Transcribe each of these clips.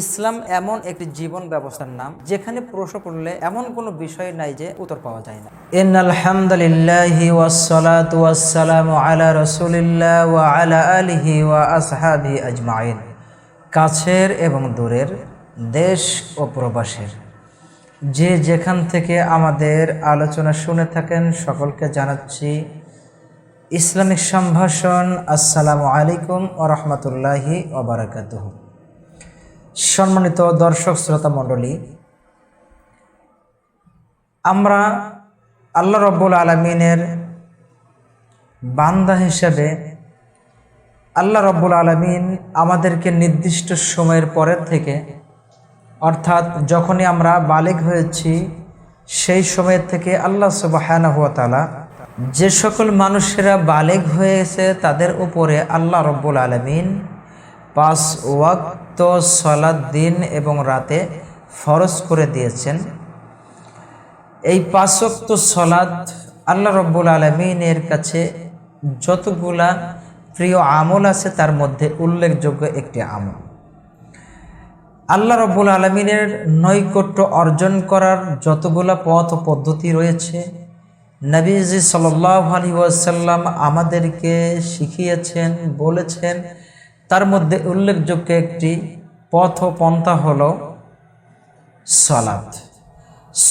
ইসলাম এমন একটি জীবন ব্যবস্থার নাম, যেখানে প্রশ্ন করলে এমন কোনো বিষয় নাই যে উত্তর পাওয়া যায় না। ইন ওয়াসসালাতু ওয়াসসালামু আলা রাসূলিল্লাহ ওয়া আলা আলিহি ওয়া আসহাবিহি আজমাইন। কাছের এবং দূরের, দেশ ও প্রবাসের। যে যেখান থেকে আমাদের আলোচনা শুনে থাকেন, সকলকে জানাচ্ছি ইসলামিক সম্ভাষণ, আসসালামু আলাইকুম ও রহমতুল্লাহি ওবরাকাতুহ সম্মানিত দর্শক শ্রোতা মণ্ডলী, আমরা আল্লাহ রব্বুল আলমিনের বান্দা হিসেবে আল্লাহ রব্বুল আলমিন আমাদেরকে নির্দিষ্ট সময়ের পরের থেকে, অর্থাৎ যখনই আমরা বালেগ হয়েছি, সেই সময়ের থেকে আল্লাহ সুবাহানহাতালা যে সকল মানুষেরা বালেগ হয়েছে তাদের উপরে আল্লাহ রব্বুল আলমিন পাঁচ ওয়াক্ত সলাদ দিন এবং রাতে ফরজ করে দিয়েছেন। এই পাঁচক্ত সলাদ আল্লাহ রব্বুল আলমিনের কাছে যতগুলা প্রিয় আমল আছে তার মধ্যে উল্লেখযোগ্য একটি আমল। আল্লাহ রব্বুল আলমিনের নৈকট্য অর্জন করার যতগুলা পথ ও পদ্ধতি রয়েছে, নবীজি সাল্লাহ আলী ওয়াসাল্লাম আমাদেরকে শিখিয়েছেন, বলেছেন তার মধ্যে উল্লেখযোগ্য একটি পথ ও পন্থা হল সলাদ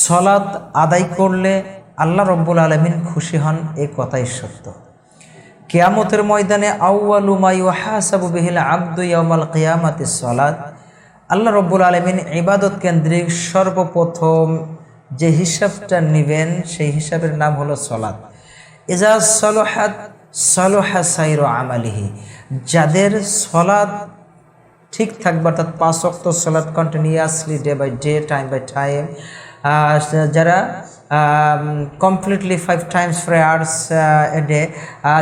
সলাদ আদায় করলে আল্লাহ রব্বুল আলমিন খুশি হন, এ কথাই সত্য। কেয়ামতের ময়দানে আউআলু মাই হাসাবু বিহিল আব্দু ইয়ামাল কেয়ামাতি সলাদ আল্লাহ রব্বুল আলমিন ইবাদত কেন্দ্রিক সর্বপ্রথম যে হিসাবটা নেবেন, সেই হিসাবের নাম হলো সলাদ এজা সলোহাত সলোহা সাইর আমালিহি, যাদের সলাদ ঠিক থাকবে, অর্থাৎ পাঁচ অক্ত সলাদ continuously day by day time by time যারা completely five times prayers a day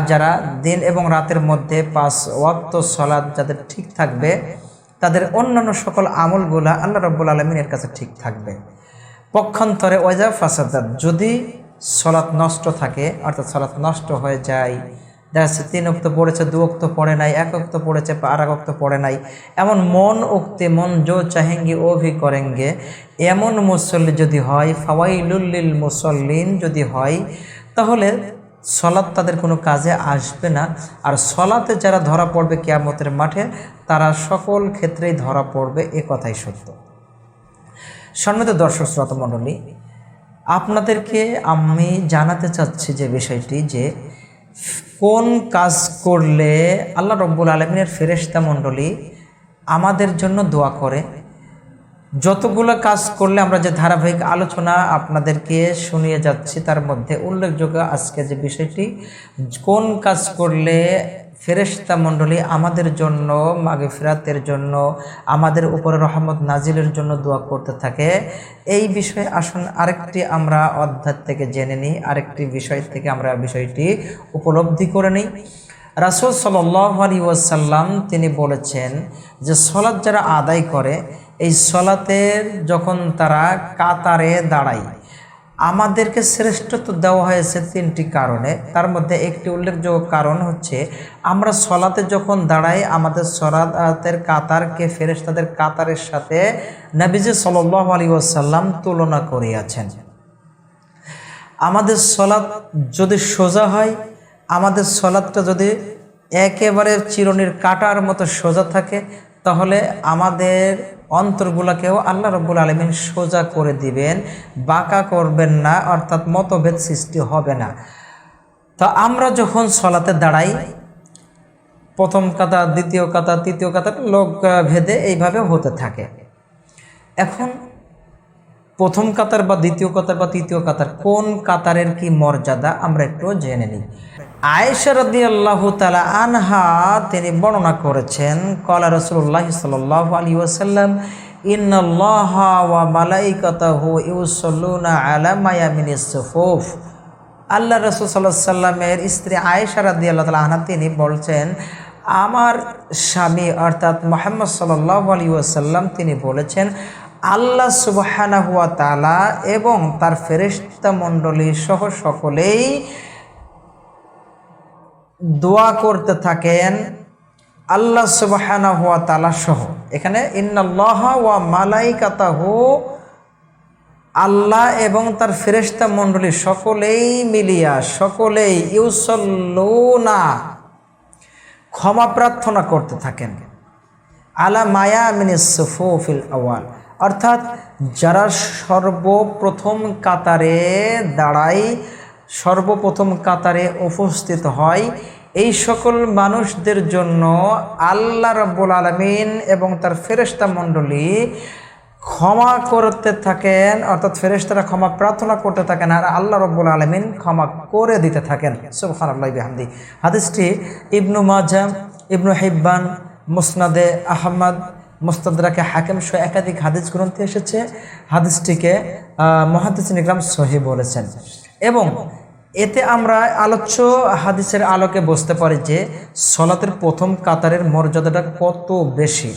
যারা দিন এবং রাতের মধ্যে পাঁচ ওয়াক্ত সলাদ যাদের ঠিক থাকবে, তাদের অন্যান্য সকল আমলগুলা আল্লাহ রব্বুল আলমিনের কাছে ঠিক থাকবে। পক্ষান্তরে ওয়াজা ফাসাদাত, যদি সলাৎ নষ্ট থাকে, অর্থাৎ সলাৎ নষ্ট হয়ে যায়। দেখা যাচ্ছে তিন অক্ত পড়েছে, দু অক্ত পড়ে নাই, এক অক্ত পড়েছে, আর এক অক্ত পড়ে নাই। এমন মন উক্তি মন জো চাহেঙ্গি, ও ভি করেঙ্গে। এমন মুসল্লি যদি হয় ফাওয়াইলুল্লিল মুসল্লিন যদি হয়, তাহলে সলাৎ তাদের কোনো কাজে আসবে না। আর সলাতে যারা ধরা পড়বে কেয়ামতের মাঠে, তারা সকল ক্ষেত্রেই ধরা পড়বে, এ কথাই সত্য। সম্মানিত দর্শক, শ্রোতা মণ্ডলী আপনাদেরকে আমি জানাতে চাচ্ছি যে বিষয়টি যে কোন কাজ করলে আল্লাহ রব্বুল আলমিনের ফেরেস্তা মণ্ডলী আমাদের জন্য দোয়া করে? যতগুলো কাজ করলে আমরা যে ধারাবাহিক আলোচনা আপনাদেরকে শুনিয়ে যাচ্ছি, তার মধ্যে উল্লেখযোগ্য আজকে যে বিষয়টি, কোন কাজ করলে ফেরেস্তা মণ্ডলী আমাদের জন্য মাগে ফেরাতের জন্য, আমাদের উপরে রহমত নাজিলের জন্য দোয়া করতে থাকে। এই বিষয়ে আসুন, আরেকটি আমরা অধ্যায় থেকে জেনে নিই, আরেকটি বিষয় থেকে আমরা বিষয়টি উপলব্ধি করে নিই। রাসুল সাল্লাহ আলী ওয়াসাল্লাম তিনি বলেছেন যে, সলাৎ যারা আদায় করে, এই সলাতের যখন তারা কাতারে দাঁড়ায় আমাদেরকে শ্রেষ্ঠত্ব দেওয়া হয়েছে তিনটি কারণে। তার মধ্যে একটি উল্লেখযোগ্য কারণ হচ্ছে, আমরা সলাতে যখন দাঁড়াই, আমাদের সলাতের কাতারকে ফেরেস্তাদের কাতারের সাথে নবীজ সাল্লাহ আলী ওসাল্লাম তুলনা করিয়াছেন। আমাদের সলাৎ যদি সোজা হয়, আমাদের সলাদটা যদি একেবারে চিরনির কাটার মতো সোজা থাকে তাহলে আমাদের অন্তরগুলোকেও আল্লাহ রব্বুল আলমিন সোজা করে দিবেন, বাঁকা করবেন না, অর্থাৎ মতভেদ সৃষ্টি হবে না। তো আমরা যখন সলাতে দাঁড়াই, প্রথম কাতা দ্বিতীয় কাতা তৃতীয় কাতা লোক ভেদে এইভাবে হতে থাকে। এখন প্রথম কাতার বা দ্বিতীয় কাতার বা তৃতীয় কাতার, কোন কাতারের কি মর্যাদা আমরা একটু জেনে নিই। আয়েশা রদি আল্লাহ তালা আনহা, তিনি বর্ণনা করেছেন, কলা রসুল্লাহ সাল আলী ওসাল্লাম ইন্নআল্লাহ ওয়া মালাইকাতাহু ইউসল্লুনা আলা মায়ামিনি সুফুফ। আল্লাহ রসুল সাল্লাহ সাল্লামের স্ত্রী আয়েশা রাদি আল্লাহ তালা আনহা, তিনি বলছেন, আমার স্বামী অর্থাৎ মোহাম্মদ সাল্লাহ আলী ওয়াসাল্লাম, তিনি বলেছেন আল্লাহ সুবাহানা হুয়া তালা এবং তার ফেরিস্তা মণ্ডলী সহ সকলেই দোয়া করতে থাকেন আল্লাহ সুবাহানা হুয়া তালা সহ। এখানে ইন্নাল্লাহ ওয়া মালাইকাতাহু আল্লাহ এবং তার ফেরেশতা মণ্ডলী সকলেই মিলিয়া সকলেই ইউসল্লুনা ক্ষমা প্রার্থনা করতে থাকেন। আলা মায়া মিনি সুফুফিল আওয়াল। অর্থাৎ যারা সর্বপ্রথম কাতারে দাঁড়ায়, সর্বপ্রথম কাতারে উপস্থিত হয়, এই সকল মানুষদের জন্য আল্লাহ রব্বুল আলমিন এবং তার ফেরেশতা মণ্ডলী ক্ষমা করতে থাকেন, অর্থাৎ ফেরেশতারা ক্ষমা প্রার্থনা করতে থাকেন আর আল্লাহ রব্বুল আলমিন ক্ষমা করে দিতে থাকেন। সুবহান আল্লাহ বিহামদি। হাদিসটি ইবনু মাজা ইবনু হিব্বান, মুসনাদে আহমদ মুস্তাদরাকে হাকিম সহ একাধিক হাদিস গ্রন্থে এসেছে। হাদিসটিকে মহাদিস নিগ্রাম সহি বলেছেন। এবং এতে আমরা আলোচ্য হাদিসের আলোকে বুঝতে পারি যে সলাতের প্রথম কাতারের মর্যাদাটা কত বেশি।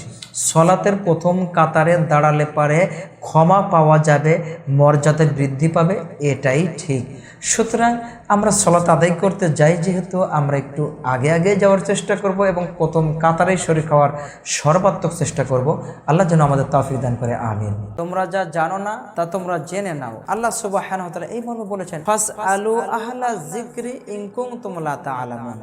সলাতের প্রথম কাতারে দাঁড়ালে পারে ক্ষমা পাওয়া যাবে, মর্যাদা বৃদ্ধি পাবে, এটাই ঠিক। সুতরাং আমরা সলাত আদায় করতে যাই যেহেতু আমরা একটু আগে আগে যাওয়ার চেষ্টা করব এবং প্রথম কাতারে শরীর খাওয়ার সর্বাত্মক চেষ্টা করব। আল্লাহ যেন আমাদের তাফিক দান করে, আমিন। তোমরা যা জানো না, তা তোমরা জেনে নাও। আল্লাহ সুবাহ এই মর্ম বলেছেন আলু আহলা জিক্রি ইংকুম তোমলা তা তা'লামুন